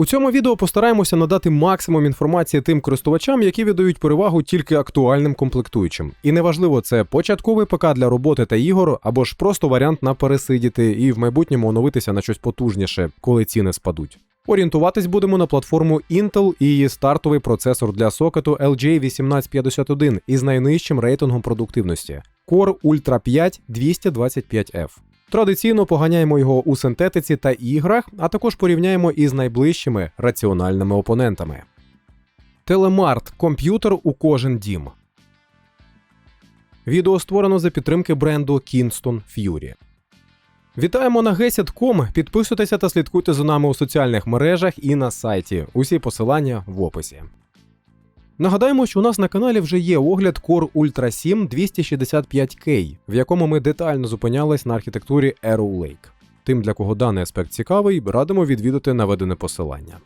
У цьому відео постараємося надати максимум інформації тим користувачам, які віддають перевагу тільки актуальним комплектуючим. І неважливо, це початковий ПК для роботи та ігор, або ж просто варіант на пересидіти і в майбутньому оновитися на щось потужніше, коли ціни спадуть. Орієнтуватись будемо на платформу Intel і її стартовий процесор для сокету LJ1851 із найнижчим рейтингом продуктивності Core Ultra 5 225F. Традиційно поганяємо його у синтетиці та іграх, а також порівняємо із найближчими раціональними опонентами. Телемарт комп'ютер у кожен дім. Відео створено за підтримки бренду Kingston Fury. Вітаємо на Gesit.com. Підписуйтеся та слідкуйте за нами у соціальних мережах і на сайті. Усі посилання в описі. Нагадаємо, що у нас на каналі вже є огляд Core Ultra 7 265K, в якому ми детально зупинялись на архітектурі Arrow Lake. Тим, для кого даний аспект цікавий, радимо відвідати наведене посилання.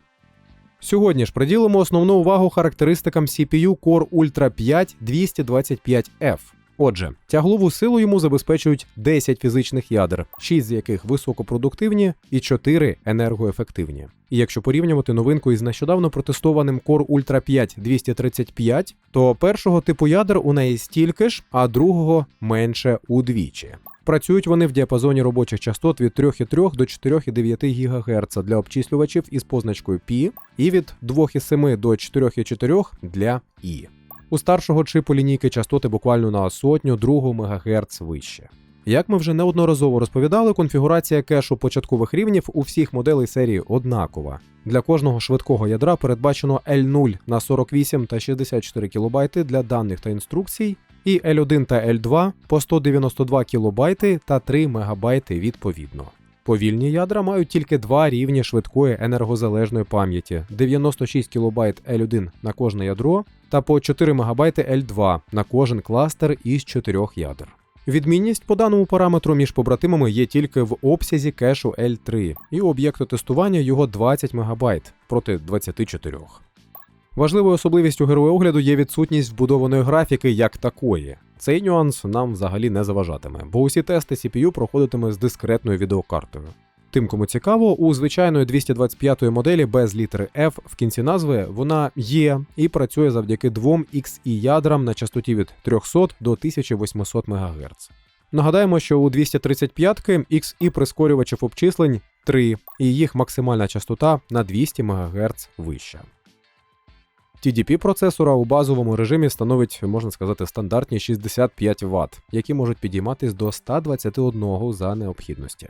Сьогодні ж приділимо основну увагу характеристикам CPU Core Ultra 5 225F. Отже, тяглову силу йому забезпечують 10 фізичних ядер, 6 з яких високопродуктивні і 4 енергоефективні. І якщо порівнювати новинку із нещодавно протестованим Core Ultra 5 235, то першого типу ядер у неї стільки ж, а другого менше удвічі. Працюють вони в діапазоні робочих частот від 3,3 до 4,9 ГГц для обчислювачів із позначкою P і від 2,7 до 4,4 для I. У старшого чипу лінійки частоти буквально на сотню другу МГц вище. Як ми вже неодноразово розповідали, конфігурація кешу початкових рівнів у всіх моделей серії однакова. Для кожного швидкого ядра передбачено L0 на 48 та 64 кБ для даних та інструкцій, і L1 та L2 по 192 кБ та 3 МБ відповідно. Повільні ядра мають тільки два рівні швидкої енергозалежної пам'яті 96 кБ L1 на кожне ядро та по 4 МБ L2 на кожен кластер із 4 ядер. Відмінність по даному параметру між побратимами є тільки в обсязі кешу L3, і об'єкту тестування його 20 МБ проти 24. Важливою особливістю героя є відсутність вбудованої графіки як такої. Цей нюанс нам взагалі не заважатиме, бо усі тести CPU проходитиме з дискретною відеокартою. Тим, кому цікаво, у звичайної 225 моделі без літери F в кінці назви вона є і працює завдяки двом XI ядрам на частоті від 300 до 1800 МГц. Нагадаємо, що у 235-ки XI прискорювачів обчислень 3, і їх максимальна частота на 200 МГц вища. TDP процесора у базовому режимі становить, можна сказати, стандартні 65 Вт, які можуть підійматись до 121 за необхідності.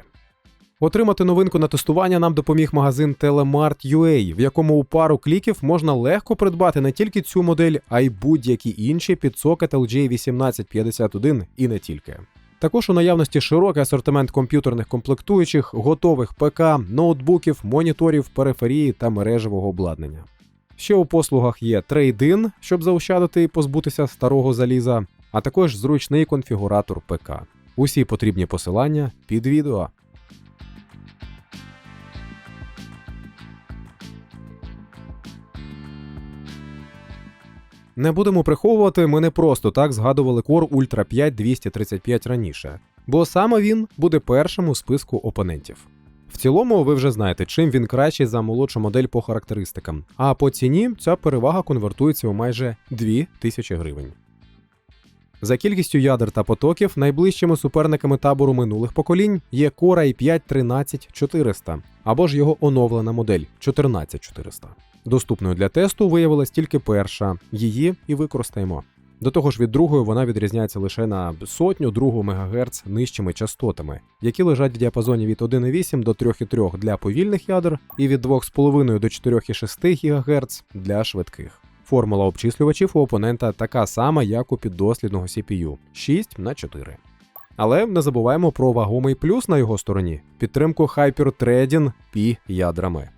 Отримати новинку на тестування нам допоміг магазин Telemart.ua, в якому у пару кліків можна легко придбати не тільки цю модель, а й будь-які інші під сокет LJ1851 і не тільки. Також у наявності широкий асортимент комп'ютерних комплектуючих, готових ПК, ноутбуків, моніторів, периферії та мережевого обладнання. Ще у послугах є трейдин, щоб заощадити і позбутися старого заліза, а також зручний конфігуратор ПК. Усі потрібні посилання під відео. Не будемо приховувати, ми не просто так згадували Core Ultra 5 235 раніше, бо саме він буде першим у списку опонентів. В цілому, ви вже знаєте, чим він кращий за молодшу модель по характеристикам, а по ціні ця перевага конвертується у майже 2000 гривень. За кількістю ядер та потоків найближчими суперниками табору минулих поколінь є Core i5 13400 або ж його оновлена модель 14400. Доступною для тесту виявилась тільки перша, її і використаємо. До того ж, від другої вона відрізняється лише на сотню другу МГц нижчими частотами, які лежать в діапазоні від 1,8 до 3,3 для повільних ядер і від 2,5 до 4,6 ГГц для швидких. Формула обчислювачів у опонента така сама, як у піддослідного CPU 6 на 4. Але не забуваємо про вагомий плюс на його стороні підтримку Hyper-Threading P ядрами.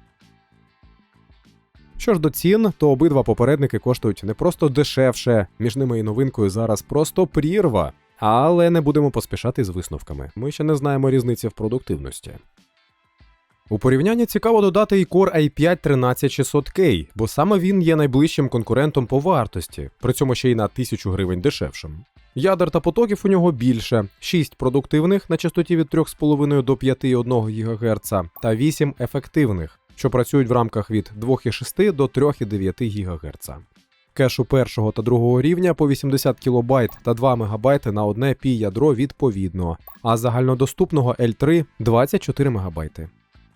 Що ж до цін, то обидва попередники коштують не просто дешевше, між ними і новинкою зараз просто прірва. Але не будемо поспішати з висновками. Ми ще не знаємо різниці в продуктивності. У порівнянні цікаво додати і Core i5 13600K, бо саме він є найближчим конкурентом по вартості, при цьому ще й на 1000 гривень дешевшим. Ядер та потоків у нього більше: 6 продуктивних на частоті від 3,5 до 5,1 ГГц та 8 ефективних що працюють в рамках від 2,6 до 3,9 ГГц. Кешу першого та другого рівня по 80 кБ та 2 МБ на одне пі ядро відповідно, а загальнодоступного L3 24 МБ.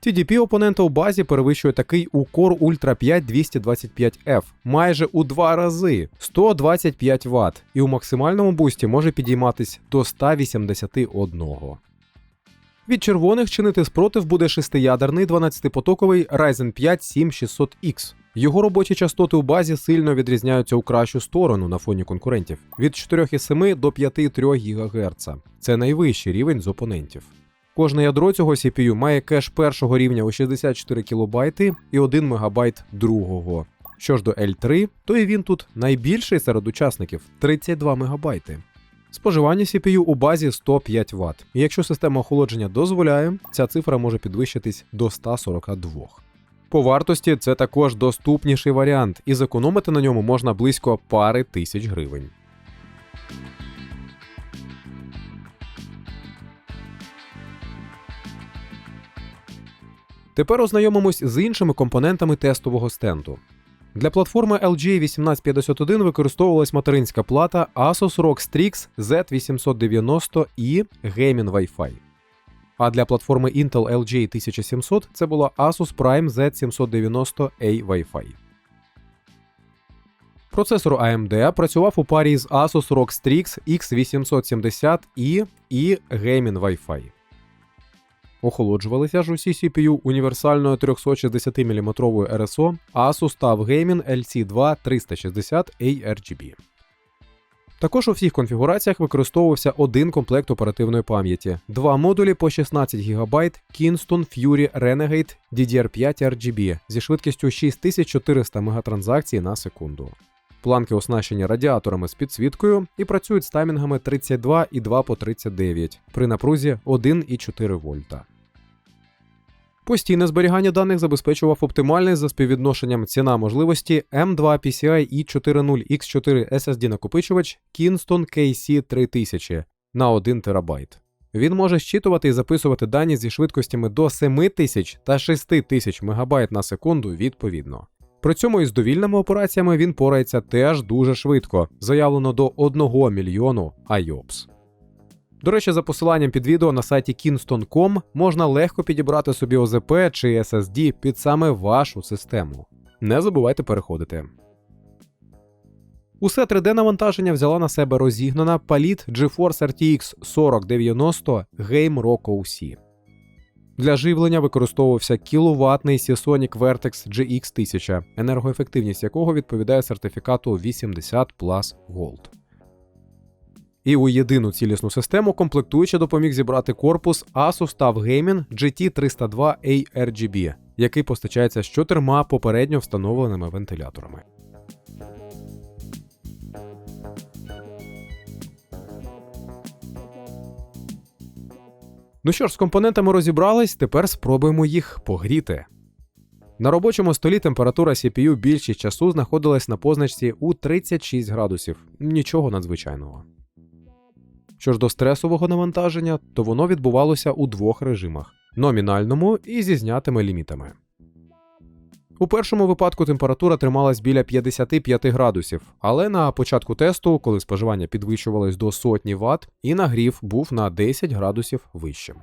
TDP опонента у базі перевищує такий у Core Ultra 5 225F майже у два рази 125 Вт, і у максимальному бусті може підійматись до 181. Від червоних чинити спротив буде шестиядерний 12-потоковий Ryzen 5 7600X. Його робочі частоти у базі сильно відрізняються у кращу сторону на фоні конкурентів від 4,7 до 5,3 ГГц. Це найвищий рівень з опонентів. Кожне ядро цього CPU має кеш першого рівня у 64 кБ і 1 МБ другого. Що ж до L3, то і він тут найбільший серед учасників 32 МБ. Споживання CPU у базі 105 Вт. І якщо система охолодження дозволяє, ця цифра може підвищитись до 142. По вартості це також доступніший варіант, і зекономити на ньому можна близько пари тисяч гривень. Тепер ознайомимось з іншими компонентами тестового стенду. Для платформи LG 1851 використовувалась материнська плата Asus ROG Strix Z890 і Gaming Wi-Fi. А для платформи Intel LG 1700 це була Asus Prime Z790A Wi-Fi. Процесор AMD працював у парі з Asus ROG Strix X870i і Gaming Wi-Fi. Охолоджувалися ж усі CPU універсальною 360 мм RSO Asus TUF Gaming LC2 360 ARGB. Також у всіх конфігураціях використовувався один комплект оперативної пам'яті, два модулі по 16 ГБ Kingston Fury Renegade DDR5 RGB зі швидкістю 6400 мегатранзакцій на секунду. Планки оснащені радіаторами з підсвіткою і працюють з таймінгами 32 і 2 по 39 при напрузі 1,4 вольта. Постійне зберігання даних забезпечував оптимальний за співвідношенням ціна можливості M2 PCI i40 X4 SSD накопичувач Kingston KC 3000 на 1 ТБ. Він може щитувати і записувати дані зі швидкостями до 7000 та 6000 МБ на секунду відповідно. При цьому із довільними операціями він порається теж дуже швидко, заявлено до 1 мільйону IOPS. До речі, за посиланням під відео на сайті kingston.com можна легко підібрати собі ОЗП чи SSD під саме вашу систему. Не забувайте переходити. Усе 3D-навантаження взяла на себе розігнана паліт GeForce RTX 4090 Game Rock OC. Для живлення використовувався кіловатний Seasonic Vertex GX 1000, енергоефективність якого відповідає сертифікату 80 Plus Gold. І у єдину цілісну систему комплектуючи допоміг зібрати корпус Asus TUF Gaming GT302A RGB, який постачається з чотирма попередньо встановленими вентиляторами. Ну що ж, з компонентами розібрались, тепер спробуємо їх погріти. На робочому столі температура CPU більшість часу знаходилась на позначці у 36 градусів, нічого надзвичайного. Що ж до стресового навантаження, то воно відбувалося у двох режимах: номінальному і зі знятими лімітами. У першому випадку температура трималась біля 55 градусів, але на початку тесту, коли споживання підвищувалось до сотні Вт, і нагрів був на 10 градусів вищим.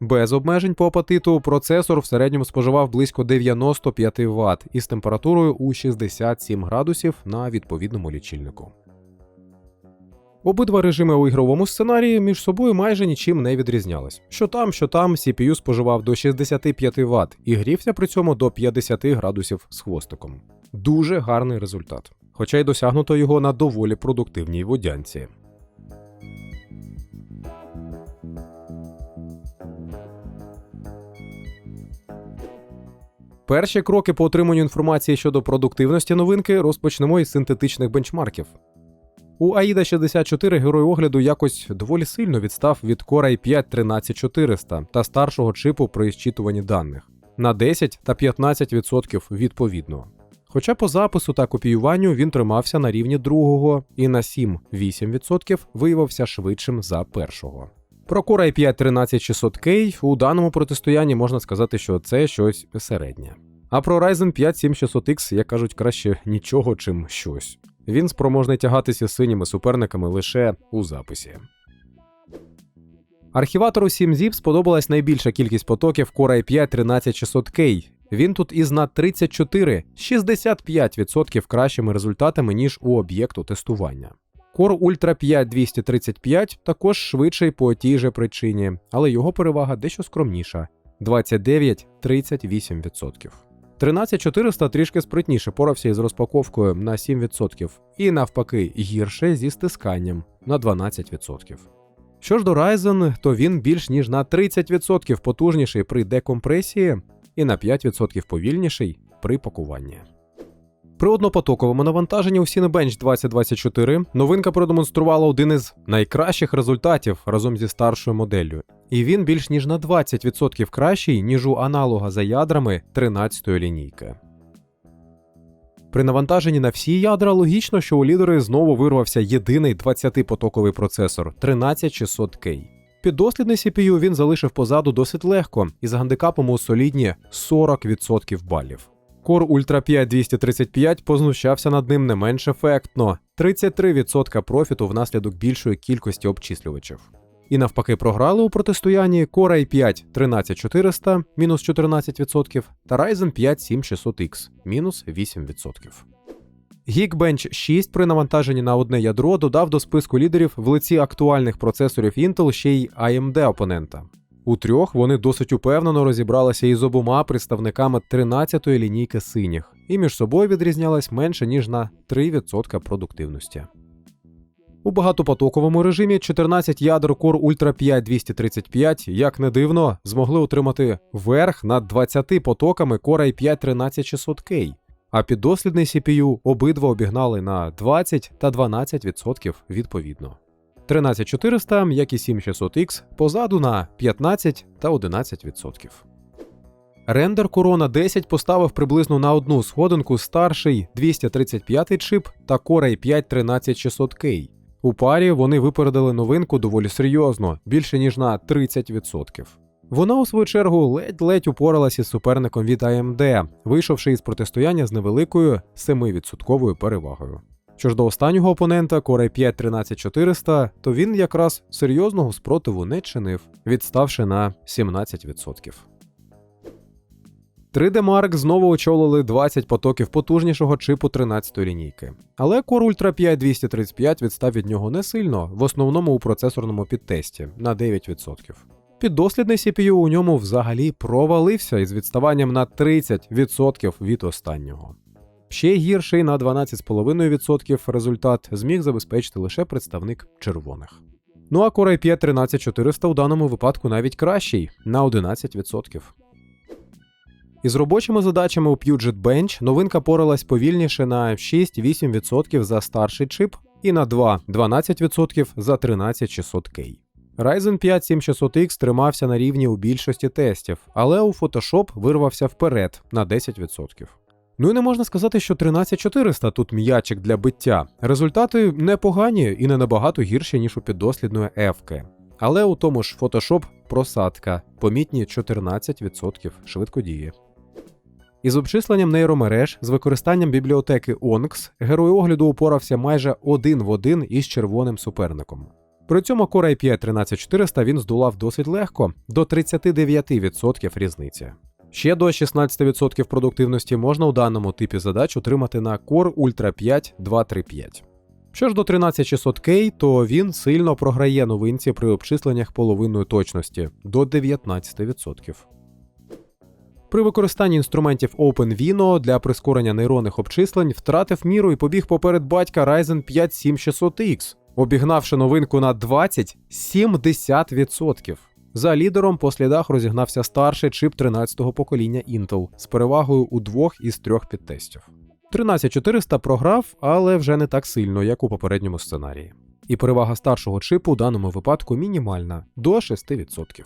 Без обмежень по апатиту процесор в середньому споживав близько 95 Вт із температурою у 67 градусів на відповідному лічильнику. Обидва режими у ігровому сценарії між собою майже нічим не відрізнялись. Що там, що там, CPU споживав до 65 Вт і грівся при цьому до 50 градусів з хвостиком. Дуже гарний результат. Хоча й досягнуто його на доволі продуктивній водянці. Перші кроки по отриманню інформації щодо продуктивності новинки розпочнемо із синтетичних бенчмарків. У AIDA 64 герой огляду якось доволі сильно відстав від Core i5 13400 та старшого чипу при зчитуванні даних на 10 та 15% відповідно. Хоча по запису та копіюванню він тримався на рівні другого і на 7-8% виявився швидшим за першого. Про Core i5 13600K у даному протистоянні можна сказати, що це щось середнє. А про Ryzen 5 7600X, як кажуть, краще нічого, чим щось. Він спроможний тягатися синіми суперниками лише у записі. Архіватору 7zip сподобалась найбільша кількість потоків Core i5 13600K. Він тут із на 34 65% кращими результатами, ніж у об'єкту тестування. Core Ultra 5 235 також швидший по тій же причині, але його перевага дещо скромніша 29-38%. 13400 трішки спритніше порався із розпаковкою на 7%, і навпаки гірше зі стисканням на 12%. Що ж до Ryzen, то він більш ніж на 30% потужніший при декомпресії і на 5% повільніший при пакуванні. При однопотоковому навантаженні у Cinebench 2024 новинка продемонструвала один із найкращих результатів разом зі старшою моделлю, і він більш ніж на 20% кращий, ніж у аналога за ядрами 13-ї лінійки. При навантаженні на всі ядра логічно, що у лідери знову вирвався єдиний 20-потоковий процесор 13600K. Піддослідний CPU він залишив позаду досить легко і за гандикапом у солідні 40% балів. Core Ultra 5 235 познущався над ним не менш ефектно 33% профіту внаслідок більшої кількості обчислювачів. І навпаки, програли у протистоянні Core i5 13400 мінус 14% та Ryzen 5 7600X мінус 8%. Geekbench 6 при навантаженні на одне ядро додав до списку лідерів в лиці актуальних процесорів Intel ще й AMD опонента. У трьох вони досить упевнено розібралися із обома представниками 13-ї лінійки синіх, і між собою відрізнялись менше ніж на 3% продуктивності. У багатопотоковому режимі 14 ядер Core Ultra 5 235, як не дивно, змогли отримати верх над 20 потоками Core i5 13600K, а піддослідний CPU обидва обігнали на 20 та 12% відповідно. 13400, як і 7600X, позаду на 15 та 11%. Рендер Corona 10 поставив приблизно на одну сходинку старший 235 чип та Core i5 13600K. У парі вони випередили новинку доволі серйозно, більше ніж на 30%. Вона, у свою чергу, ледь-ледь упоралася із суперником від AMD, вийшовши із протистояння з невеликою 7% перевагою. Що ж до останнього опонента Core 5 13400, то він якраз серйозного спротиву не чинив, відставши на 17%. 3D Mark знову очолили 20 потоків потужнішого чипу 13-ї лінійки. Але Core Ultra 5 235 відстав від нього не сильно, в основному у процесорному підтесті на 9%. Піддослідний CPU у ньому взагалі провалився із відставанням на 30% від останнього. Ще гірший на 12,5% результат зміг забезпечити лише представник червоних. Ну а Core i5 13400 у даному випадку навіть кращий на 11%. Із робочими задачами у Puget Bench новинка поралась повільніше на 6-8% за старший чип і на 2-12% за 13600K. Ryzen 5 7600X тримався на рівні у більшості тестів, але у Photoshop вирвався вперед на 10%. Ну і не можна сказати, що 13400 тут м'ячик для биття. Результати непогані і не набагато гірші, ніж у піддослідної F. Але у тому ж Photoshop просадка, помітні 14% швидкодії. Із обчисленням нейромереж з використанням бібліотеки ONX герой огляду упорався майже один в один із червоним суперником. При цьому Core i5 13400 він здолав досить легко до 39% різниці. Ще до 16% продуктивності можна у даному типі задач отримати на Core Ultra 5 235. Що ж до 13600K, то він сильно програє новинці при обчисленнях половинної точності до 19%. При використанні інструментів OpenVINO для прискорення нейронних обчислень втратив міру і побіг поперед батька Ryzen 5 7600X, обігнавши новинку на 20-70%. За лідером по слідах розігнався старший чип 13-го покоління Intel з перевагою у двох із трьох підтестів. 13400 програв, але вже не так сильно, як у попередньому сценарії. І перевага старшого чипу у даному випадку мінімальна до 6%.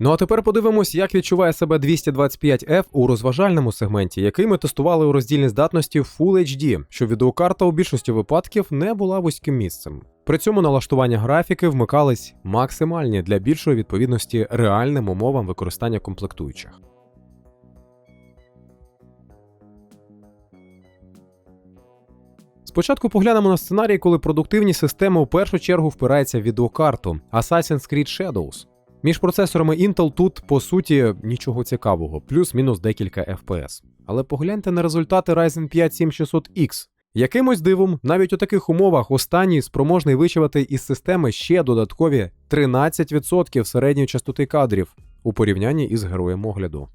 Ну а тепер подивимось, як відчуває себе 225F у розважальному сегменті, який ми тестували у роздільній здатності Full HD, що відеокарта у більшості випадків не була вузьким місцем. При цьому налаштування графіки вмикались максимальні для більшої відповідності реальним умовам використання комплектуючих. Спочатку поглянемо на сценарій, коли продуктивні системи у першу чергу впираються в відеокарту Assassin's Creed Shadows. Між процесорами Intel тут, по суті, нічого цікавого, плюс-мінус декілька FPS. Але погляньте на результати Ryzen 5 7600X. Якимось дивом, навіть у таких умовах останній спроможний вичавати із системи ще додаткові 13% середньої частоти кадрів у порівнянні із героєм огляду.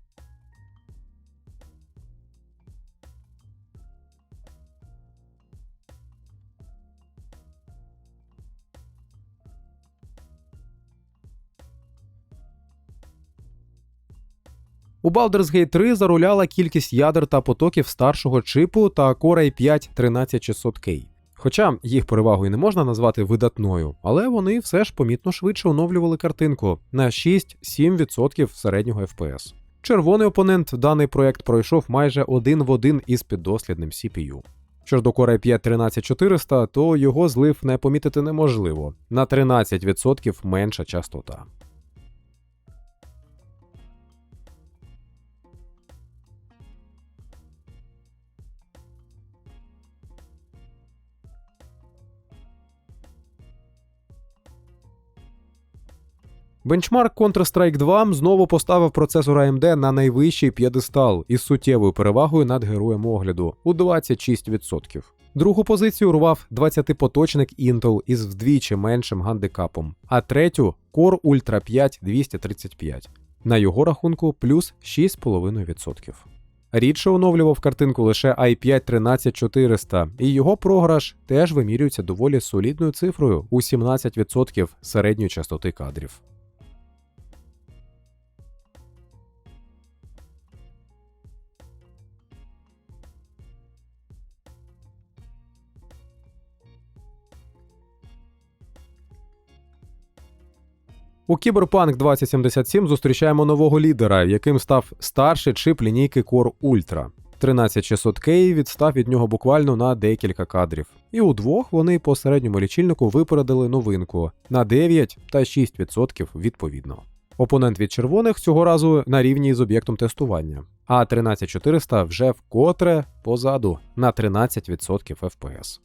У Baldur's Gate 3 заруляла кількість ядер та потоків старшого чипу та Core i5 13600K. Хоча їх перевагою не можна назвати видатною, але вони все ж помітно швидше оновлювали картинку на 6-7% середнього FPS. Червоний опонент даний проект пройшов майже один в один із піддослідним CPU. Що ж до Core i5 13400, то його злив не помітити неможливо на 13% менша частота. Бенчмарк Counter-Strike 2 знову поставив процесор AMD на найвищий п'єдестал із суттєвою перевагою над героєм огляду у 26%. Другу позицію урвав 20-поточник Intel із вдвічі меншим гандикапом, а третю Core Ultra 5 235. На його рахунку плюс 6,5%. Рідше оновлював картинку лише i5 13400, і його програш теж вимірюється доволі солідною цифрою у 17% середньої частоти кадрів. У Cyberpunk 2077 зустрічаємо нового лідера, яким став старший чип лінійки Core Ultra. 13600K відстав від нього буквально на декілька кадрів. І удвох вони по середньому лічильнику випередили новинку на 9 та 6% відповідно. Опонент від червоних цього разу на рівні з об'єктом тестування, а 13400 вже вкотре позаду на 13% FPS.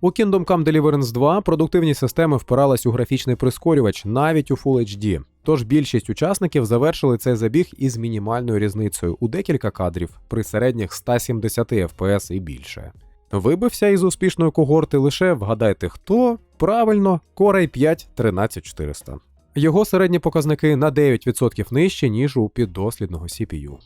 У Kingdom Come Deliverance 2 продуктивні системи впирались у графічний прискорювач навіть у Full HD. Тож більшість учасників завершили цей забіг із мінімальною різницею у декілька кадрів при середніх 170 FPS і більше. Вибився із успішної когорти лише вгадайте хто правильно Core i5 13400. Його середні показники на 9% нижче, ніж у піддослідного CPU.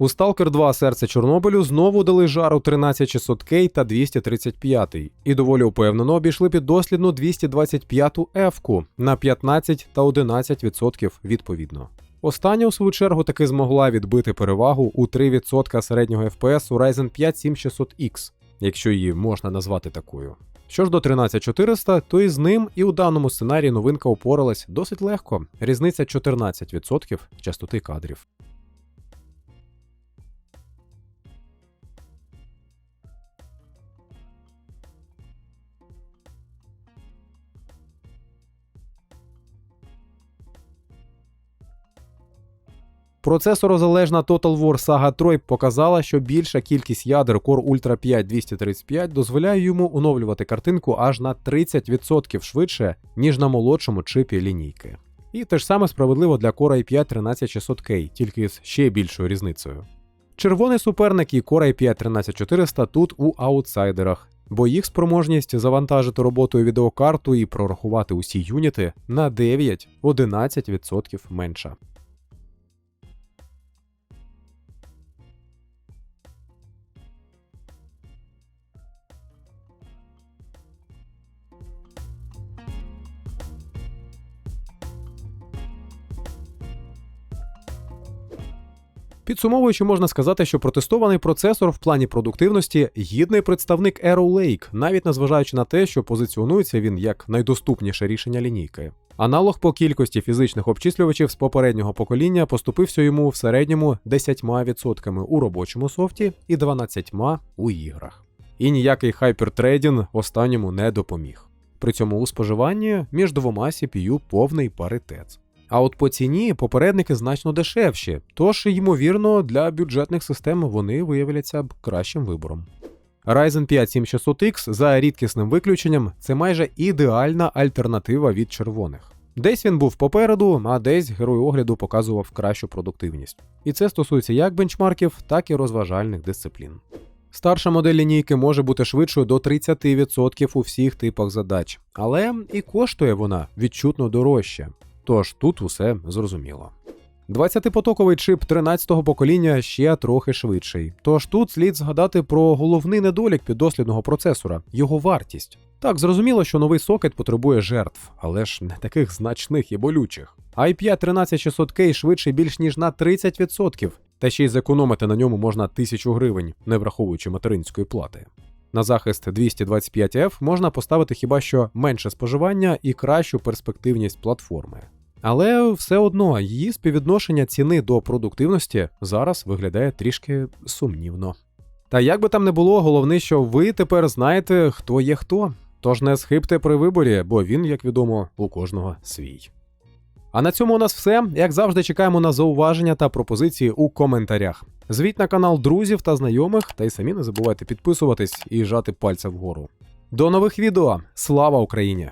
У Stalker 2 серце Чорнобилю знову дали жару 13600K та 235 і доволі упевнено обійшли під дослідну 225 F-ку на 15 та 11% відповідно. Остання, у свою чергу, таки змогла відбити перевагу у 3% середнього FPS у Ryzen 5 7600X, якщо її можна назвати такою. Що ж до 13400, то і з ним і у даному сценарії новинка упоралась досить легко. Різниця 14% частоти кадрів. Процесорозалежна Total War Saga Troy показала, що більша кількість ядер Core Ultra 5 235 дозволяє йому оновлювати картинку аж на 30% швидше, ніж на молодшому чипі лінійки. І те ж саме справедливо для Core i5 13600K, тільки з ще більшою різницею. Червоний суперник і Core i5 13400 тут у аутсайдерах, бо їх спроможність завантажити роботою відеокарту і прорахувати усі юніти на 9-11% менша. Підсумовуючи, можна сказати, що протестований процесор в плані продуктивності гідний представник Arrow Lake, навіть незважаючи на те, що позиціонується він як найдоступніше рішення лінійки. Аналог по кількості фізичних обчислювачів з попереднього покоління поступився йому в середньому 10% у робочому софті і 12% у іграх. І ніякий хайпертрейдінг останньому не допоміг. При цьому у споживанні між двома CPU повний паритет. А от по ціні попередники значно дешевші, тож, ймовірно, для бюджетних систем вони виявляться б кращим вибором. Ryzen 5 7600X за рідкісним виключенням це майже ідеальна альтернатива від червоних. Десь він був попереду, а десь герой огляду показував кращу продуктивність. І це стосується як бенчмарків, так і розважальних дисциплін. Старша модель лінійки може бути швидшою до 30% у всіх типах задач, але і коштує вона відчутно дорожче. Тож тут усе зрозуміло. 20-потоковий чип 13-го покоління ще трохи швидший. Тож тут слід згадати про головний недолік піддослідного процесора його вартість. Так, зрозуміло, що новий сокет потребує жертв, але ж не таких значних і болючих. i5 13600K швидший більш ніж на 30%, та ще й зекономити на ньому можна 1000 гривень, не враховуючи материнської плати. На захист 225F можна поставити хіба що менше споживання і кращу перспективність платформи. Але все одно її співвідношення ціни до продуктивності зараз виглядає трішки сумнівно. Та як би там не було, головне, що ви тепер знаєте, хто є хто. Тож не схибте при виборі, бо він, як відомо, у кожного свій. А на цьому у нас все. Як завжди, чекаємо на зауваження та пропозиції у коментарях. Звіть на канал друзів та знайомих, та й самі не забувайте підписуватись і жати пальця вгору. До нових відео! Слава Україні!